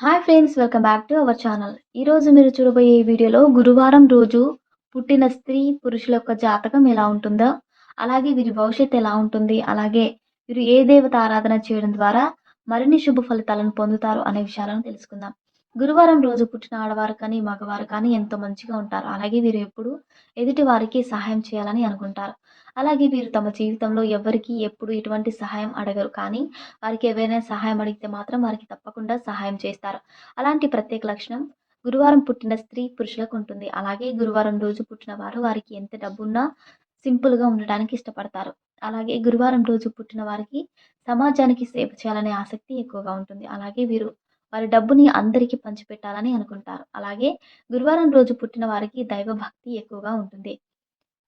Hi friends welcome back to our channel ఈరోజు మీరు చూడబోయే వీడియోలో గురువారం రోజు పుట్టిన స్త్రీ పురుషుల యొక్క జాతకం ఎలా ఉంటుందో అలాగే వీరి భవిష్యత్తు ఎలా ఉంటుంది అలాగే వీరు ఏ దేవత ఆరాధన చేయడం ద్వారా మరిన్ని శుభ ఫలితాలను పొందుతారు అనే విషయాలను తెలుసుకుందాం. గురువారం రోజు పుట్టిన ఆడవారు కానీ మగవారు కానీ ఎంతో మంచిగా ఉంటారు. అలాగే వీరు ఎప్పుడు ఎదుటి వారికి సహాయం చేయాలని అనుకుంటారు. అలాగే వీరు తమ జీవితంలో ఎవరికి ఎప్పుడు ఎటువంటి సహాయం అడగరు. కానీ వారికి ఎవరైనా సహాయం అడిగితే మాత్రం వారికి తప్పకుండా సహాయం చేస్తారు. అలాంటి ప్రత్యేక లక్షణం గురువారం పుట్టిన స్త్రీ పురుషులకు ఉంటుంది. అలాగే గురువారం రోజు పుట్టిన వారు వారికి ఎంత డబ్బున్నా సింపుల్గా ఉండడానికి ఇష్టపడతారు. అలాగే గురువారం రోజు పుట్టిన వారికి సమాజానికి సేవ చేయాలనే ఆసక్తి ఎక్కువగా ఉంటుంది. అలాగే వీరు వారి డబ్బుని అందరికీ పంచిపెట్టాలని అనుకుంటారు. అలాగే గురువారం రోజు పుట్టిన వారికి దైవభక్తి ఎక్కువగా ఉంటుంది.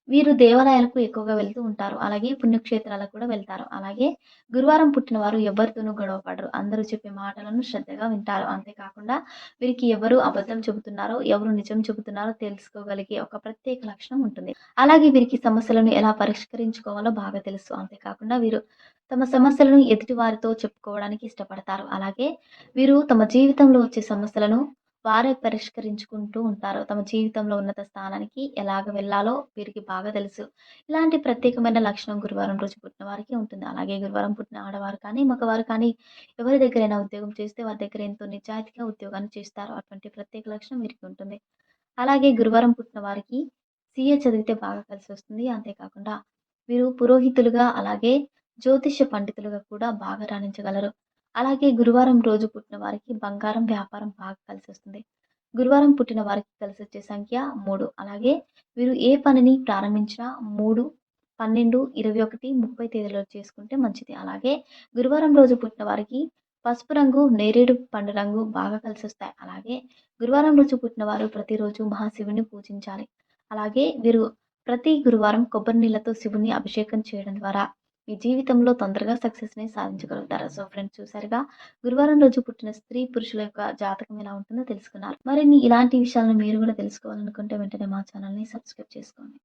వీరు దేవాలయాలకు ఎక్కువగా వెళ్తూ ఉంటారు. అలాగే పుణ్యక్షేత్రాలకు కూడా వెళ్తారు. అలాగే గురువారం పుట్టిన వారు ఎవరితోనూ గొడవ పడరు. అందరూ చెప్పే మాటలను శ్రద్ధగా వింటారు. అంతేకాకుండా వీరికి ఎవరు అబద్ధం చెబుతున్నారో ఎవరు నిజం చెబుతున్నారో తెలుసుకోగలిగే ఒక ప్రత్యేక లక్షణం ఉంటుంది. అలాగే వీరికి సమస్యలను ఎలా పరిష్కరించుకోవాలో బాగా తెలుసు. అంతేకాకుండా వీరు తమ సమస్యలను ఎదుటి వారితో చెప్పుకోవడానికి ఇష్టపడతారు. అలాగే వీరు తమ జీవితంలో వచ్చే సమస్యలను వారే పరిష్కరించుకుంటూ ఉంటారు. తమ జీవితంలో ఉన్నత స్థానానికి ఎలాగ వెళ్ళాలో వీరికి బాగా తెలుసు. ఇలాంటి ప్రత్యేకమైన లక్షణం గురువారం రోజు పుట్టిన వారికి ఉంటుంది. అలాగే గురువారం పుట్టిన ఆడవారు కానీ మగవారు కానీ ఎవరి దగ్గరైనా ఉద్యోగం చేస్తే వారి దగ్గర ఎంతో నిజాయితీగా ఉద్యోగాన్ని చేస్తారు. అటువంటి ప్రత్యేక లక్షణం వీరికి ఉంటుంది. అలాగే గురువారం పుట్టిన వారికి సీఏ చదివితే బాగా కలిసి వస్తుంది. అంతేకాకుండా వీరు పురోహితులుగా అలాగే జ్యోతిష్య పండితులుగా కూడా బాగా రాణించగలరు. అలాగే గురువారం రోజు పుట్టిన వారికి బంగారం వ్యాపారం బాగా కలిసి వస్తుంది. గురువారం పుట్టిన వారికి కలిసి వచ్చే సంఖ్య మూడు. అలాగే వీరు ఏ పనిని ప్రారంభించినా మూడు పన్నెండు ఇరవై ఒకటి ముప్పై తేదీలో చేసుకుంటే మంచిది. అలాగే గురువారం రోజు పుట్టిన వారికి పసుపు రంగు నేరేడు పండు రంగు బాగా కలిసి వస్తాయి. అలాగే గురువారం రోజు పుట్టిన వారు ప్రతిరోజు మహాశివుని పూజించాలి. అలాగే వీరు ప్రతి గురువారం కొబ్బరి నీళ్ళతో శివుని అభిషేకం చేయడం ద్వారా మీ జీవితంలో తొందరగా సక్సెస్ని సాధించగలుగుతారు? సో ఫ్రెండ్స్ చూసారుగా గురువారం రోజు పుట్టిన స్త్రీ పురుషుల యొక్క జాతకం ఎలా ఉంటుందో తెలుసుకున్నారు. మరిన్ని ఇలాంటి విషయాలను మీరు కూడా తెలుసుకోవాలనుకుంటే వెంటనే మా ఛానల్ని సబ్స్క్రైబ్ చేసుకోండి.